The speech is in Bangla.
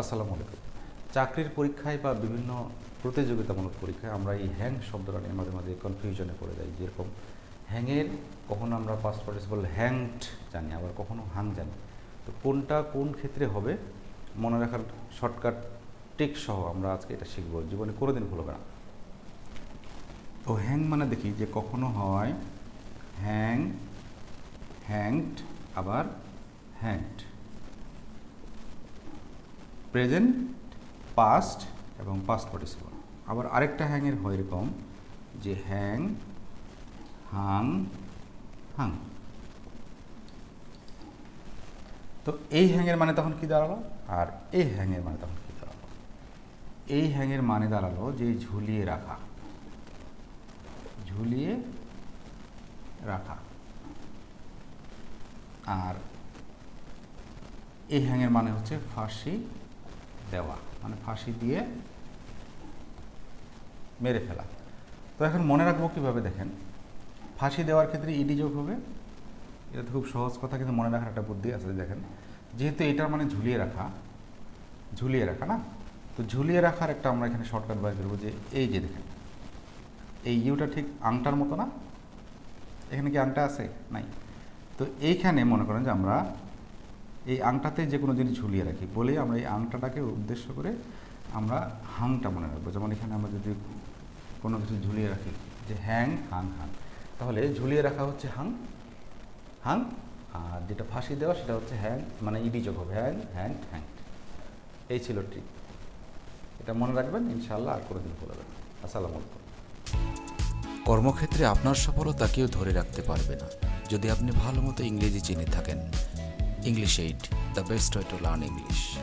আসসালামু আলাইকুম। চাকরির পরীক্ষায় বা বিভিন্ন প্রতিযোগিতামূলক পরীক্ষায় আমরা এই হ্যাং শব্দটা নিয়ে মাঝে মাঝে কনফিউশনে পড়ে যাই, যেরকম হ্যাংয়ের কখনো আমরা পাস্ট পার্টিসিপল হ্যাংড জানি, আবার কখনো হাং জানি। তো কোনটা কোন ক্ষেত্রে হবে, মনে রাখার শর্টকাট টিক সহ আমরা আজকে এটা শিখব। জীবনে কোনোদিন ভুলবে না। তো হ্যাং মানে দেখি যে কখনো হয় হ্যাং হ্যাংড আবার হ্যাংড প্রেজেন্ট পাস্ট এবং পাস্ট পার্টিসিপল আবার আরেকটা হ্যাংয়ের হয় এরকম যে হ্যাং হাং হাং তো এই হ্যাংয়ের মানে তখন কি দাঁড়াল? আর এই হ্যাংয়ের মানে তখন কি দাঁড়াল? এই হ্যাংয়ের মানে দাঁড়াল যে ঝুলিয়ে রাখা। ঝুলিয়ে রাখা। আর এই হ্যাংয়ের মানে হচ্ছে ফাঁসি দেওয়া মানে ফাঁসি দিয়ে মেরে ফেলা। তো এখন মনে রাখব কীভাবে দেখেন, ফাঁসি দেওয়ার ক্ষেত্রে ইডি যোগ হবে। এটা তো খুব সহজ কথা, কিন্তু মনে রাখার একটা বুদ্ধি আছে, দেখেন। যেহেতু এটার মানে ঝুলিয়ে রাখা ঝুলিয়ে রাখা না? তো ঝুলিয়ে রাখার একটা আমরা এখানে শর্টকাট বার করব যে এই যে দেখেন, এই ইউটা ঠিক আংটার মতো না? এখানে কি আংটা আছে? নাই। তো এইখানে মনে করেন যে আমরা এই আংটাতে যে কোনো জিনিস ঝুলিয়ে রাখি। বলেই আমরা এই আংটাটাকে উদ্দেশ্য করে আমরা হাংটা মনে রাখব। যেমন এখানে আমরা যদি কোনো কিছু ঝুলিয়ে রাখি, যে হ্যাং, হাং হাং, তাহলে ঝুলিয়ে রাখা হচ্ছে হাং হাং, আর যেটা ফাঁসি দেওয়া সেটা হচ্ছে হ্যাং মানে ইডি যোগ হবে, হ্যাং হ্যাং হ্যাং। এই ছিল ট্রিক এটা মনে রাখবেন ইনশাল্লাহ আর কোনোদিন ভুলবেন না। আসসালামু আলাইকুম। কর্মক্ষেত্রে আপনার সফলতা কেউ ধরে রাখতে পারবে না। যদি আপনি ভালো মতো ইংরেজি চিনে থাকেন English Aid: the best way to learn English.